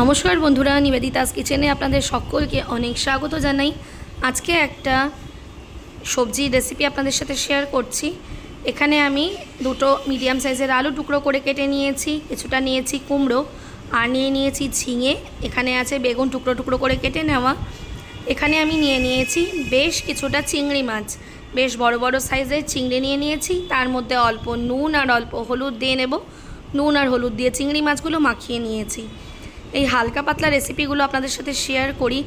নমস্কার বন্ধুরা, নিবেদিতাস কিচেনে আপনাদের সকলকে অনেক স্বাগত জানাই। আজকে একটা সবজি রেসিপি আপনাদের সাথে শেয়ার করছি। এখানে আমি দুটো মিডিয়াম সাইজের আলু টুকরো করে কেটে নিয়েছি, কিছুটা নিয়েছি কুমড়ো আর নিয়ে নিয়েছি ঝিঙে। এখানে আছে বেগুন টুকরো টুকরো করে কেটে নেওয়া। এখানে আমি নিয়ে নিয়েছি বেশ কিছুটা চিংড়ি মাছ। বেশ বড় বড় সাইজের চিংড়ি নিয়ে নিয়েছি। তার মধ্যে অল্প নুন আর অল্প হলুদ দিয়ে নেব। নুন আর হলুদ দিয়ে চিংড়ি মাছগুলো মাখিয়ে নিয়েছি। এই হালকা পাতলা রেসিপিগুলো আপনাদের সাথে শেয়ার করি।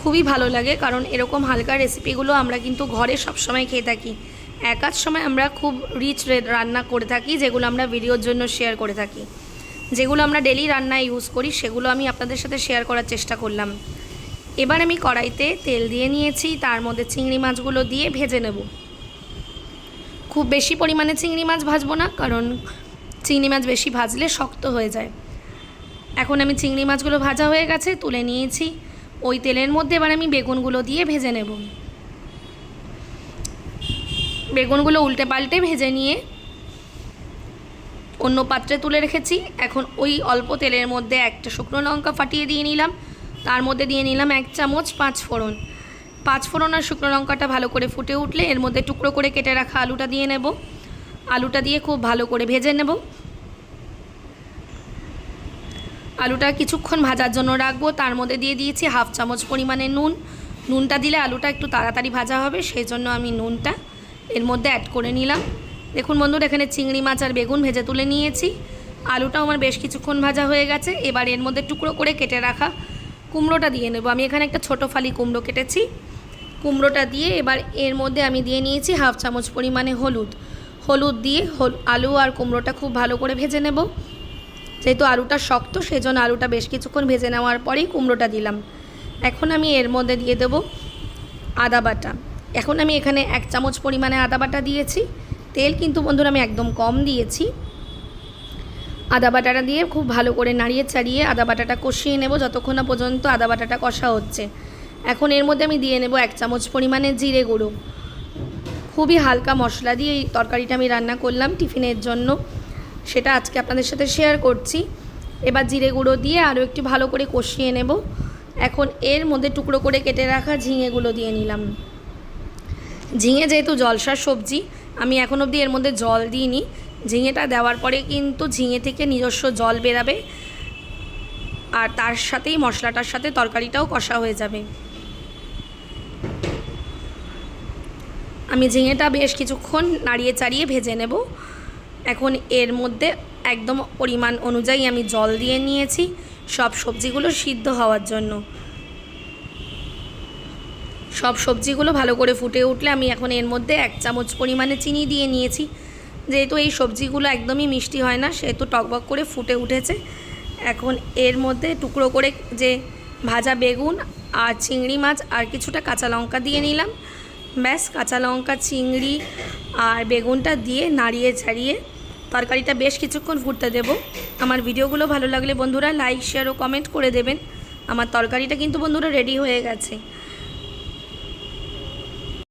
খুবই ভালো লাগে, কারণ এরকম হালকা রেসিপিগুলো আমরা কিন্তু ঘরে সবসময় খেয়ে থাকি। এক আধ সময় আমরা খুব রিচ রান্না করে থাকি, যেগুলো আমরা ভিডিওর জন্য শেয়ার করে থাকি। যেগুলো আমরা ডেলি রান্নায় ইউজ করি, সেগুলো আমি আপনাদের সাথে শেয়ার করার চেষ্টা করলাম। এবার আমি কড়াইতে তেল দিয়ে নিয়েছি, তার মধ্যে চিংড়ি মাছগুলো দিয়ে ভেজে নেব। খুব বেশি পরিমাণে চিংড়ি মাছ ভাজবো না, কারণ চিংড়ি মাছ বেশি ভাজলে শক্ত হয়ে যায়। এখন আমি চিংড়ি মাছগুলো ভাজা হয়ে গেছে, তুলে নিয়েছি। ওই তেলের মধ্যে এবার আমি বেগুনগুলো দিয়ে ভেজে নেব। বেগুনগুলো উল্টে পাল্টে ভেজে নিয়ে অন্য পাত্রে তুলে রেখেছি। এখন ওই অল্প তেলের মধ্যে একটা শুকনো লঙ্কা ফাটিয়ে দিয়ে নিলাম। তার মধ্যে দিয়ে নিলাম এক চামচ পাঁচ ফোড়ন। পাঁচ ফোড়ন আর শুকনো লঙ্কাটা ভালো করে ফুটে উঠলে এর মধ্যে টুকরো করে কেটে রাখা আলুটা দিয়ে নেব। আলুটা দিয়ে খুব ভালো করে ভেজে নেব। আলুটা কিছুক্ষণ ভাজার জন্য রাখব। তার মধ্যে দিয়ে দিয়েছি হাফ চামচ পরিমাণে নুন। নুনটা দিলে আলুটা একটু তাড়াতাড়ি ভাজা হবে, সেই জন্য আমি নুনটা এর মধ্যে অ্যাড করে নিলাম। দেখুন বন্ধুরা, এখানে চিংড়ি মাছ আর বেগুন ভেজে তুলে নিয়েছি। আলুটাও আমার বেশ কিছুক্ষণ ভাজা হয়ে গেছে। এবার এর মধ্যে টুকরো করে কেটে রাখা কুমড়োটা দিয়ে নেব। আমি এখানে একটা ছোটো ফালি কুমড়ো কেটেছি। কুমড়োটা দিয়ে এবার এর মধ্যে আমি দিয়ে নিয়েছি হাফ চামচ পরিমাণে হলুদ। হলুদ দিয়ে আলু আর কুমড়োটা খুব ভালো করে ভেজে নেব। যেহেতু আলুটা শক্ত সেই জন্য আলুটা বেশ কিছুক্ষণ ভেজে নেওয়ার পরেই কুমড়োটা দিলাম। এখন আমি এর মধ্যে দিয়ে দেবো আদা বাটা। এখন আমি এখানে এক চামচ পরিমাণে আদা বাটা দিয়েছি। তেল কিন্তু বন্ধুরা আমি একদম কম দিয়েছি। আদা বাটাটা দিয়ে খুব ভালো করে নাড়িয়ে চাড়িয়ে আদা বাটাটা কষিয়ে নেব যতক্ষণ না পর্যন্ত আদা বাটাটা কষা হচ্ছে। এখন এর মধ্যে আমি দিয়ে নেব এক চামচ পরিমাণে জিরে গুঁড়ো। খুবই হালকা মশলা দিয়ে এই তরকারিটা আমি রান্না করলাম টিফিনের জন্য। সেটা আজকে আপনাদের সাথে শেয়ার করছি। এবার জিরে গুঁড়ো দিয়ে আরও একটু ভালো করে কষিয়ে নেব। এখন এর মধ্যে টুকরো করে কেটে রাখা ঝিঙেগুলো দিয়ে নিলাম। ঝিঙে যেহেতু জলসার সবজি, আমি এখন অবধি এর মধ্যে জল দিইনি। ঝিঙেটা দেওয়ার পরে কিন্তু ঝিঙে থেকে নিজস্ব জল বেরাবে। আর তার সাথেই মশলাটার সাথে তরকারিটাও কষা হয়ে যাবে। আমি ঝিঙেটা বেশ কিছুক্ষণ নাড়িয়ে চাড়িয়ে ভেজে নেব। এখন এর মধ্যে একদম পরিমাণ অনুযায়ী আমি জল দিয়ে নিয়েছি, সব সবজিগুলো সিদ্ধ হওয়ার জন্য। সব সবজিগুলো ভালো করে ফুটে উঠলে আমি এখন এর মধ্যে এক চামচ পরিমাণে চিনি দিয়ে নিয়েছি। যেহেতু এই সবজিগুলো একদমই মিষ্টি হয় না, সেহেতু টকবক করে ফুটে উঠেছে। এখন এর মধ্যে টুকরো করে যে ভাজা বেগুন আর চিংড়ি মাছ আর কিছুটা কাঁচা লঙ্কা দিয়ে নিলাম। ব্যাস, কাঁচা লঙ্কা, চিংড়ি আর বেগুনটা দিয়ে নাড়িয়ে ছাড়িয়ে তরকারিটা বেশ কিছুক্ষণ ফুটতে দেব। আমার ভিডিওগুলো ভালো লাগলে বন্ধুরা লাইক শেয়ার ও কমেন্ট করে দেবেন। আমার তরকারিটা কিন্তু বন্ধুরা রেডি হয়ে গেছে।